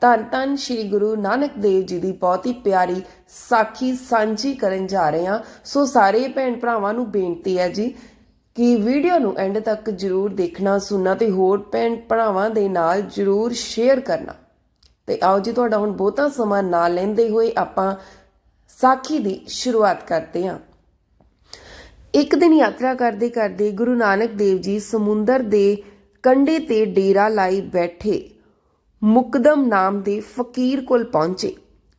ਧੰਨ ਧੰਨ ਸ੍ਰੀ ਗੁਰੂ ਨਾਨਕ ਦੇਵ ਜੀ ਦੀ ਬਹੁਤ ਹੀ ਪਿਆਰੀ ਸਾਖੀ ਸਾਂਝੀ ਕਰਨ ਜਾ ਰਹੇ ਹਾਂ। ਸੋ ਸਾਰੇ ਭੈਣ ਭਰਾਵਾਂ ਨੂੰ ਬੇਨਤੀ ਹੈ ਜੀ ਕਿ ਵੀਡੀਓ ਨੂੰ ਐਂਡ ਤੱਕ ਜਰੂਰ ਦੇਖਣਾ, ਸੁਣਨਾ ਤੇ ਹੋਰ ਭੈਣ ਭਰਾਵਾਂ ਦੇ ਨਾਲ ਜਰੂਰ ਸ਼ੇਅਰ ਕਰਨਾ। ਤੇ ਆਓ ਜੀ, ਤੁਹਾਡਾ ਹੁਣ ਬਹੁਤਾ ਸਮਾਂ ਨਾ ਲੈਂਦੇ ਹੋਏ ਆਪਾਂ ਸਾਖੀ ਦੀ ਸ਼ੁਰੂਆਤ ਕਰਦੇ ਹਾਂ। ਇੱਕ ਦਿਨ ਯਾਤਰਾ ਕਰਦੇ ਕਰਦੇ ਗੁਰੂ ਨਾਨਕ ਦੇਵ ਜੀ ਸਮੁੰਦਰ ਦੇ ਕੰਢੇ ਤੇ ਡੇਰਾ ਲਾਈ ਬੈਠੇ। ਮੁਕਦਮ ਨਾਮ ਦੇ ਫਕੀਰ ਕੋਲ ਪਹੁੰਚੇ।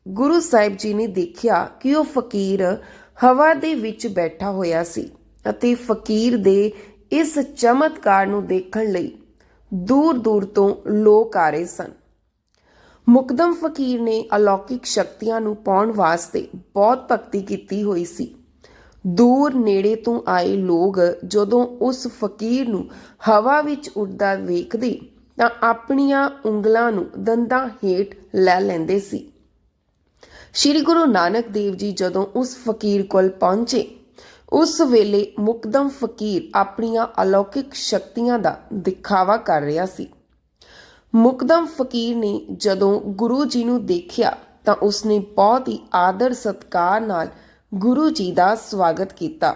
ਗੁਰੂ ਸਾਹਿਬ ਜੀ ਨੇ ਦੇਖਿਆ ਕਿ ਉਹ ਫਕੀਰ ਹਵਾ ਦੇ ਵਿੱਚ ਬੈਠਾ ਹੋਇਆ ਸੀ ਅਤੇ ਫਕੀਰ ਦੇ ਇਸ ਚਮਤਕਾਰ ਨੂੰ ਦੇਖਣ ਲਈ ਦੂਰ ਦੂਰ ਤੋਂ ਲੋਕ ਆ ਰਹੇ ਸਨ। ਮੁਕਦਮ ਫਕੀਰ ਨੇ ਅਲੌਕਿਕ ਸ਼ਕਤੀਆਂ ਨੂੰ ਪਾਉਣ ਵਾਸਤੇ ਬਹੁਤ ਭਗਤੀ ਕੀਤੀ ਹੋਈ ਸੀ। ਦੂਰ ਨੇੜੇ ਤੋਂ ਆਏ ਲੋਕ ਜਦੋਂ ਉਸ ਫਕੀਰ ਨੂੰ ਹਵਾ ਵਿੱਚ ਉੱਡਦਾ ਵੇਖਦੇ ਤਾਂ ਆਪਣੀਆਂ ਉਂਗਲਾਂ ਨੂੰ ਦੰਦਾਂ ਹੇਠ ਲੈ ਲੈਂਦੇ ਸੀ। ਸ਼੍ਰੀ ਗੁਰੂ ਨਾਨਕ ਦੇਵ ਜੀ ਜਦੋਂ ਉਸ ਫਕੀਰ ਕੋਲ ਪਹੁੰਚੇ, ਉਸ ਵੇਲੇ ਮੁਕਦਮ ਫਕੀਰ ਆਪਣੀਆਂ ਅਲੌਕਿਕ ਸ਼ਕਤੀਆਂ ਦਾ ਦਿਖਾਵਾ ਕਰ ਰਿਹਾ ਸੀ। ਮੁਕਦਮ ਫਕੀਰ ਨੇ ਜਦੋਂ ਗੁਰੂ ਜੀ ਨੂੰ ਦੇਖਿਆ ਤਾਂ ਉਸਨੇ ਬਹੁਤ ਹੀ ਆਦਰ ਸਤਕਾਰ ਨਾਲ ਗੁਰੂ ਜੀ ਦਾ ਸਵਾਗਤ ਕੀਤਾ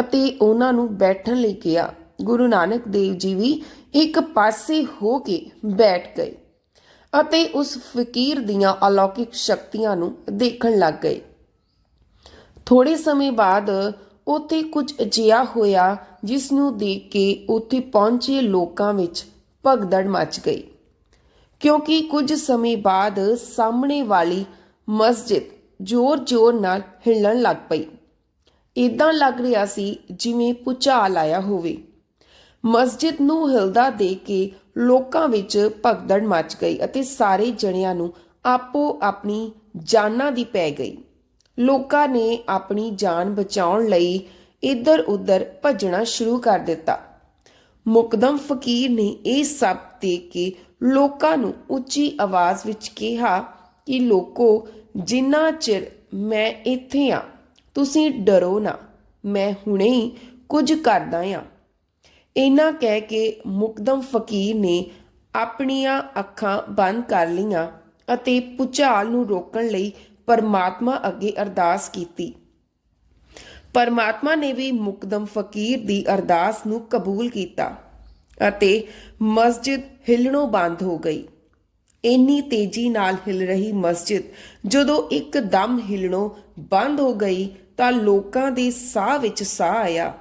ਅਤੇ ਉਹਨਾਂ ਨੂੰ ਬੈਠਣ ਲਈ ਕਿਹਾ ਗੁਰੂ ਨਾਨਕ ਦੇਵ ਜੀ ਵੀ ਇੱਕ ਪਾਸੇ ਹੋ ਕੇ ਬੈਠ ਗਏ ਅਤੇ ਉਸ ਫਕੀਰ ਦੀਆਂ ਅਲੌਕਿਕ ਸ਼ਕਤੀਆਂ ਨੂੰ ਦੇਖਣ ਲੱਗ ਗਏ। ਥੋੜੇ ਸਮੇਂ ਬਾਅਦ ਉੱਥੇ ਕੁਝ ਅਜਿਹਾ ਹੋਇਆ ਜਿਸ ਨੂੰ ਦੇਖ ਕੇ ਉੱਥੇ ਪਹੁੰਚੇ ਲੋਕਾਂ ਵਿੱਚ ਭਗਦੜ ਮਚ ਗਈ। ਕਿਉਂਕਿ ਕੁਝ ਸਮੇਂ ਬਾਅਦ ਸਾਹਮਣੇ ਵਾਲੀ ਮਸਜਿਦ ਜ਼ੋਰ-ਜ਼ੋਰ ਨਾਲ ਹਿੱਲਣ ਲੱਗ ਪਈ। ਇਦਾਂ ਲੱਗ ਰਿਹਾ ਸੀ ਜਿਵੇਂ ਭੁਚਾਲ ਆਇਆ ਹੋਵੇ। ਮਸਜਿਦ ਨੂੰ ਹਿਲਦਾ ਦੇ ਕੇ ਲੋਕਾਂ ਵਿੱਚ ਭਗਦੜ ਮਚ ਗਈ ਅਤੇ ਸਾਰੇ ਜਣਿਆਂ ਨੂੰ ਆਪੋ ਆਪਣੀ ਜਾਨਾਂ ਦੀ ਪੈ ਗਈ। ਲੋਕਾਂ ਨੇ ਆਪਣੀ ਜਾਨ ਬਚਾਉਣ ਲਈ ਇੱਧਰ-ਉੱਧਰ ਭੱਜਣਾ ਸ਼ੁਰੂ ਕਰ ਦਿੱਤਾ। ਮੁਕਦਮ ਫਕੀਰ ਨੇ ਇਹ ਸਭ ਦੇਖ ਕੇ ਲੋਕਾਂ ਨੂੰ ਉੱਚੀ ਆਵਾਜ਼ ਵਿੱਚ ਕਿਹਾ ਕਿ, ਲੋਕੋ, ਜਿੰਨਾ ਚਿਰ ਮੈਂ ਇੱਥੇ ਆ, ਤੁਸੀਂ ਡਰੋ ਨਾ। ਮੈਂ ਹੁਣੇ ਹੀ ਕੁਝ ਕਰਦਾ ਆ। ਇਨਾ ਕਹਿ ਕੇ ਮੁਕਦਮ ਫਕੀਰ ਨੇ ਆਪਣੀਆਂ ਅੱਖਾਂ ਬੰਦ ਕਰ ਲਈਆਂ ਅਤੇ ਪੁਚਾਲ ਨੂੰ ਰੋਕਣ ਲਈ ਪਰਮਾਤਮਾ ਅੱਗੇ ਅਰਦਾਸ ਕੀਤੀ। ਪਰਮਾਤਮਾ ਨੇ ਵੀ ਮੁਕਦਮ ਫਕੀਰ ਦੀ ਅਰਦਾਸ ਨੂੰ ਕਬੂਲ ਕੀਤਾ ਅਤੇ ਮਸਜਿਦ ਹਿੱਲਣੋਂ ਬੰਦ ਹੋ ਗਈ। ਇੰਨੀ ਤੇਜ਼ੀ ਨਾਲ ਹਿਲ ਰਹੀ ਮਸਜਿਦ ਜਦੋਂ ਇੱਕਦਮ ਹਿਲਣੋਂ ਬੰਦ ਹੋ ਗਈ ਤਾਂ ਲੋਕਾਂ ਦੇ ਸਾਹ ਵਿੱਚ ਸਾਹ ਆਇਆ।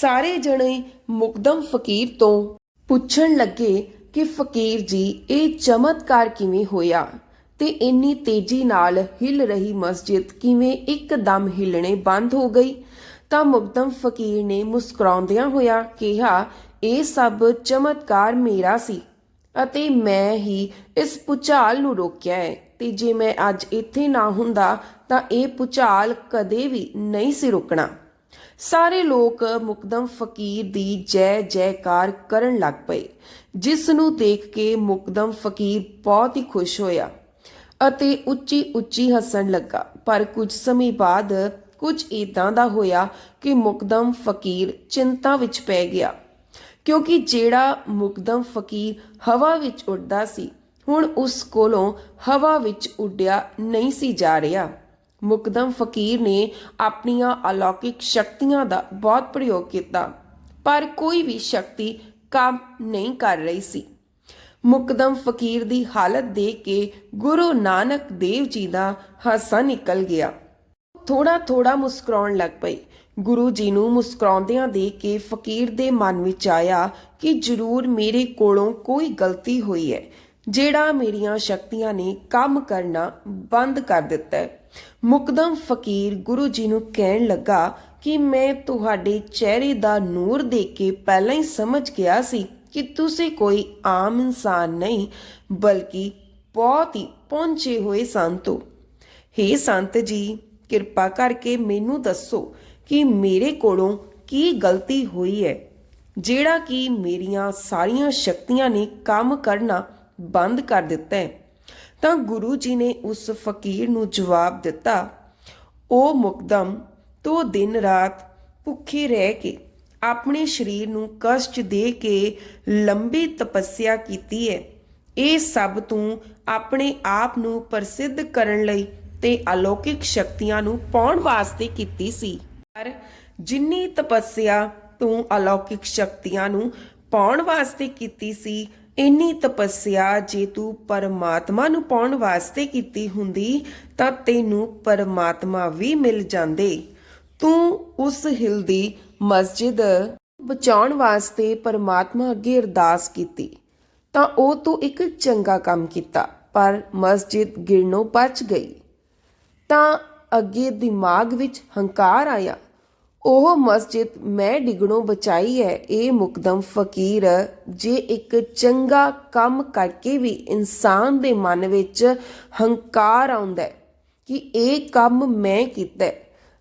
ਸਾਰੇ ਜਣੇ ਮੁਕਦਮ ਫਕੀਰ ਤੋਂ ਪੁੱਛਣ ਲੱਗੇ ਕਿ ਫਕੀਰ ਜੀ, ਇਹ ਚਮਤਕਾਰ ਕਿਵੇਂ ਹੋਇਆ? ਤੇ ਇੰਨੀ ਤੇਜ਼ੀ ਨਾਲ ਹਿਲ ਰਹੀ ਮਸਜਿਦ ਕਿਵੇਂ ਇੱਕਦਮ ਹਿਲਣੇ ਬੰਦ ਹੋ ਗਈ? ਤਾਂ ਮੁਕਦਮ ਫਕੀਰ ਨੇ ਮੁਸਕਰਾਉਂਦਿਆਂ ਹੋਇਆ ਕਿਹਾ, ਇਹ ਸਭ ਚਮਤਕਾਰ ਮੇਰਾ ਸੀ ਅਤੇ ਮੈਂ ਹੀ ਇਸ ਪੁਚਾਲ ਨੂੰ ਰੋਕਿਆ ਹੈ। ਤੇ ਜੇ ਮੈਂ ਅੱਜ ਇੱਥੇ ਨਾ ਹੁੰਦਾ, ਤਾਂ ਇਹ ਪੁਚਾਲ ਕਦੇ ਵੀ ਨਹੀਂ ਸੀ ਰੁਕਣਾ। ਸਾਰੇ ਲੋਕ ਮੁਕਦਮ ਫਕੀਰ ਦੀ ਜੈ ਜੈਕਾਰ ਕਰਨ ਲੱਗ ਪਏ, ਜਿਸ ਨੂੰ ਦੇਖ ਕੇ ਮੁਕਦਮ ਫਕੀਰ ਬਹੁਤ ਹੀ ਖੁਸ਼ ਹੋਇਆ ਅਤੇ ਉੱਚੀ ਉੱਚੀ ਹੱਸਣ ਲੱਗਾ। ਪਰ ਕੁਝ ਸਮੇਂ ਬਾਅਦ ਕੁਝ ਇਦਾਂ ਦਾ ਹੋਇਆ ਕਿ ਮੁਕਦਮ ਫਕੀਰ ਚਿੰਤਾ ਵਿੱਚ ਪੈ ਗਿਆ, ਕਿਉਂਕਿ ਜਿਹੜਾ ਮੁਕਦਮ ਫਕੀਰ ਹਵਾ ਵਿੱਚ ਉੱਡਦਾ ਸੀ, ਹੁਣ ਉਸ ਕੋਲੋਂ ਹਵਾ ਵਿੱਚ ਉੱਡਿਆ ਨਹੀਂ ਸੀ ਜਾ ਰਿਹਾ। ਮੁਕਦਮ ਫਕੀਰ ਨੇ ਆਪਣੀਆਂ ਅਲੌਕਿਕ ਸ਼ਕਤੀਆਂ ਦਾ ਬਹੁਤ ਪ੍ਰਯੋਗ ਕੀਤਾ, ਪਰ ਕੋਈ ਵੀ ਸ਼ਕਤੀ ਕੰਮ ਨਹੀਂ ਕਰ ਰਹੀ ਸੀ। ਮੁਕਦਮ ਫਕੀਰ ਦੀ ਹਾਲਤ ਦੇਖ ਕੇ ਗੁਰੂ ਨਾਨਕ ਦੇਵ ਜੀ ਦਾ ਹਾਸਾ ਨਿਕਲ ਗਿਆ। ਥੋੜਾ ਥੋੜਾ ਮੁਸਕਰਾਉਣ ਲੱਗ ਪਈ। ਗੁਰੂ ਜੀ ਨੂੰ ਮੁਸਕਰਾਉਂਦਿਆਂ ਦੇਖ ਕੇ ਫਕੀਰ ਦੇ ਮਨ ਵਿੱਚ ਆਇਆ ਕਿ ਜ਼ਰੂਰ ਮੇਰੇ ਕੋਲੋਂ ਕੋਈ ਗਲਤੀ ਹੋਈ ਹੈ। ਜਿਹੜਾ ਮੇਰੀਆਂ ਸ਼ਕਤੀਆਂ ਨੇ ਕੰਮ ਕਰਨਾ ਬੰਦ ਕਰ ਦਿੱਤਾ ਹੈ। ਮੁਕਦਮ ਫਕੀਰ ਗੁਰੂ ਜੀ ਨੂੰ ਕਹਿਣ ਲੱਗਾ ਕਿ ਮੈਂ ਤੁਹਾਡੇ ਚਿਹਰੇ ਦਾ ਨੂਰ ਦੇਖ ਕੇ ਪਹਿਲਾਂ ਹੀ ਸਮਝ ਗਿਆ ਸੀ ਕਿ ਤੁਸੀਂ ਕੋਈ ਆਮ ਇਨਸਾਨ ਨਹੀਂ, ਬਲਕਿ ਬਹੁਤ ਹੀ ਪਹੁੰਚੇ ਹੋਏ ਸੰਤ ਹੋ। ਹੇ ਸੰਤ ਜੀ, ਕਿਰਪਾ ਕਰਕੇ ਮੈਨੂੰ ਦੱਸੋ ਕਿ ਮੇਰੇ ਕੋਲੋਂ ਕੀ ਗਲਤੀ ਹੋਈ ਹੈ, ਜਿਹੜਾ ਕਿ ਮੇਰੀਆਂ ਸਾਰੀਆਂ ਸ਼ਕਤੀਆਂ ਨੇ ਕੰਮ ਕਰਨਾ ਬੰਦ ਕਰ ਦਿੱਤਾ ਹੈ। ਤਾਂ ਗੁਰੂ ਜੀ ਨੇ ਉਸ ਫਕੀਰ ਨੂੰ ਜਵਾਬ ਦਿੱਤਾ, ਉਹ ਮੁਕਦਮ ਤੋ ਦਿਨ ਰਾਤ ਭੁੱਖੇ ਰਹਿ ਕੇ ਆਪਣੇ ਸਰੀਰ ਨੂੰ ਕਸ਼ਟ ਦੇ ਕੇ ਲੰਬੀ ਤਪੱਸਿਆ ਕੀਤੀ ਹੈ। ਇਹ ਸਭ ਤੂੰ ਆਪਣੇ ਆਪ ਨੂੰ ਪ੍ਰਸਿੱਧ ਕਰਨ ਲਈ ਤੇ ਅਲੌਕਿਕ ਸ਼ਕਤੀਆਂ ਨੂੰ ਪਾਉਣ ਵਾਸਤੇ ਕੀਤੀ ਸੀ। ਪਰ ਜਿੰਨੀ ਤਪੱਸਿਆ ਤੂੰ ਅਲੌਕਿਕ ਸ਼ਕਤੀਆਂ ਨੂੰ ਪਾਉਣ ਵਾਸਤੇ ਕੀਤੀ ਸੀ ਇੰਨੀ ਤਪੱਸਿਆ ਜੇ ਤੂੰ ਪਰਮਾਤਮਾ ਨੂੰ ਪਾਉਣ ਵਾਸਤੇ ਕੀਤੀ ਹੁੰਦੀ, ਤਾਂ ਤੈਨੂੰ ਪਰਮਾਤਮਾ ਵੀ ਮਿਲ ਜਾਂਦੇ। ਤੂੰ ਉਸ ਹਿਲਦੀ ਮਸਜਿਦ ਬਚਾਉਣ ਵਾਸਤੇ ਪਰਮਾਤਮਾ ਅੱਗੇ ਅਰਦਾਸ ਕੀਤੀ, ਤਾਂ ਉਹ ਤੂੰ ਇੱਕ ਚੰਗਾ ਕੰਮ ਕੀਤਾ, ਪਰ ਮਸਜਿਦ ਗਿਰਨੋਂ ਬਚ ਗਈ। ਤਾਂ ਅੱਗੇ ਦਿਮਾਗ ਵਿੱਚ ਹੰਕਾਰ ਆਇਆ ਉਹ ਮਸਜਿਦ ਮੈਂ ਡਿਗਣੋਂ ਬਚਾਈ ਹੈ। ਇਹ ਮੁਕਦਮ ਫਕੀਰ ਜੇ ਇੱਕ ਚੰਗਾ ਕੰਮ ਕਰਕੇ ਵੀ ਇਨਸਾਨ ਦੇ ਮਨ ਵਿੱਚ ਹੰਕਾਰ ਆਉਂਦਾ ਕਿ ਇਹ ਕੰਮ ਮੈਂ ਕੀਤਾ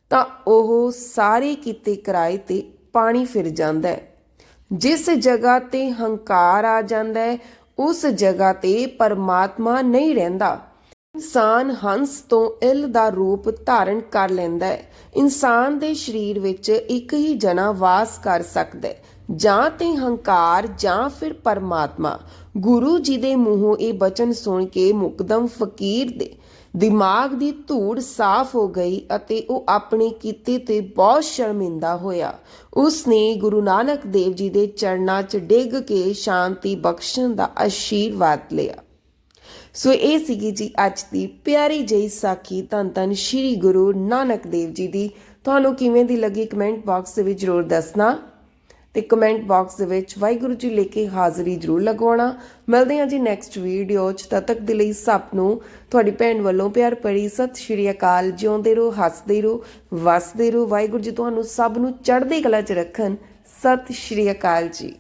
ਤਾਂ ਉਹ ਸਾਰੇ ਕੀਤੇ ਕਿਰਾਏ ਤੇ ਪਾਣੀ ਫਿਰ ਜਾਂਦਾ ਹੈ। ਜਿਸ ਜਗ੍ਹਾ ਤੇ ਹੰਕਾਰ ਆ ਜਾਂਦਾ ਹੈ, ਉਸ ਜਗ੍ਹਾ ਤੇ ਪਰਮਾਤਮਾ ਨਹੀਂ ਰਹਿੰਦਾ। ਇਨਸਾਨ ਹੰਸ ਤੋਂ ਇਲ ਦਾ ਰੂਪ ਧਾਰਨ ਕਰ ਲੈਂਦਾ ਹੈ। ਇਨਸਾਨ ਦੇ ਸਰੀਰ ਵਿੱਚ ਇੱਕ ਹੀ ਜਣਾ ਵਾਸ ਕਰ ਸਕਦਾ ਹੈ। ਜਾਂ ਤੇ ਹੰਕਾਰ ਜਾਂ ਫਿਰ ਪਰਮਾਤਮਾ। ਗੁਰੂ ਜੀ ਦੇ ਮੂੰਹੋਂ ਇਹ ਬਚਨ ਸੁਣ ਕੇ ਮੁਕਦਮ ਫਕੀਰ ਦੇ ਦਿਮਾਗ ਦੀ ਧੂੜ ਸਾਫ਼ ਹੋ ਗਈ ਅਤੇ ਉਹ ਆਪਣੇ ਕੀਤੇ ਤੇ ਬਹੁਤ ਸ਼ਰਮਿੰਦਾ ਹੋਇਆ। ਉਸ ਨੇ ਗੁਰੂ ਨਾਨਕ ਦੇਵ ਜੀ ਦੇ ਚਰਨਾਂ 'ਚ ਡਿੱਗ ਕੇ ਸ਼ਾਂਤੀ ਬਖਸ਼ਣ ਦਾ ਆਸ਼ੀਰਵਾਦ ਲਿਆ। ਸੋ ਇਹ ਸੀਗੀ ਜੀ ਅੱਜ ਦੀ ਪਿਆਰੀ ਜਿਹੀ ਸਾਖੀ। ਧੰਨ ਧੰਨ ਸ਼੍ਰੀ ਗੁਰੂ ਨਾਨਕ ਦੇਵ ਜੀ ਦੀ। ਤੁਹਾਨੂੰ ਕਿਵੇਂ ਦੀ ਲੱਗੀ ਕਮੈਂਟ ਬਾਕਸ ਦੇ ਵਿੱਚ ਜ਼ਰੂਰ ਦੱਸਣਾ ਤੇ ਕਮੈਂਟ ਬਾਕਸ ਦੇ ਵਿੱਚ ਵਾਹਿਗੁਰੂ ਜੀ ਲੈ ਕੇ ਹਾਜ਼ਰੀ ਜ਼ਰੂਰ ਲਗਵਾਉਣਾ। ਮਿਲਦੇ ਹਾਂ ਜੀ ਨੈਕਸਟ ਵੀਡੀਓ 'ਚ। ਤਦ ਤੱਕ ਦੇ ਲਈ ਸਭ ਨੂੰ ਤੁਹਾਡੀ ਭੈਣ ਵੱਲੋਂ ਪਿਆਰ ਭਰੀ ਸਤਿ ਸ਼੍ਰੀ ਅਕਾਲ। ਜਿਉਂਦੇ ਰਹੋ, ਹੱਸਦੇ ਰਹੋ, ਵਸਦੇ ਰਹੋ। ਵਾਹਿਗੁਰੂ ਜੀ ਤੁਹਾਨੂੰ ਸਭ ਨੂੰ ਚੜ੍ਹਦੀ ਕਲਾ 'ਚ ਰੱਖਣ। ਸਤਿ ਸ਼੍ਰੀ ਅਕਾਲ ਜੀ।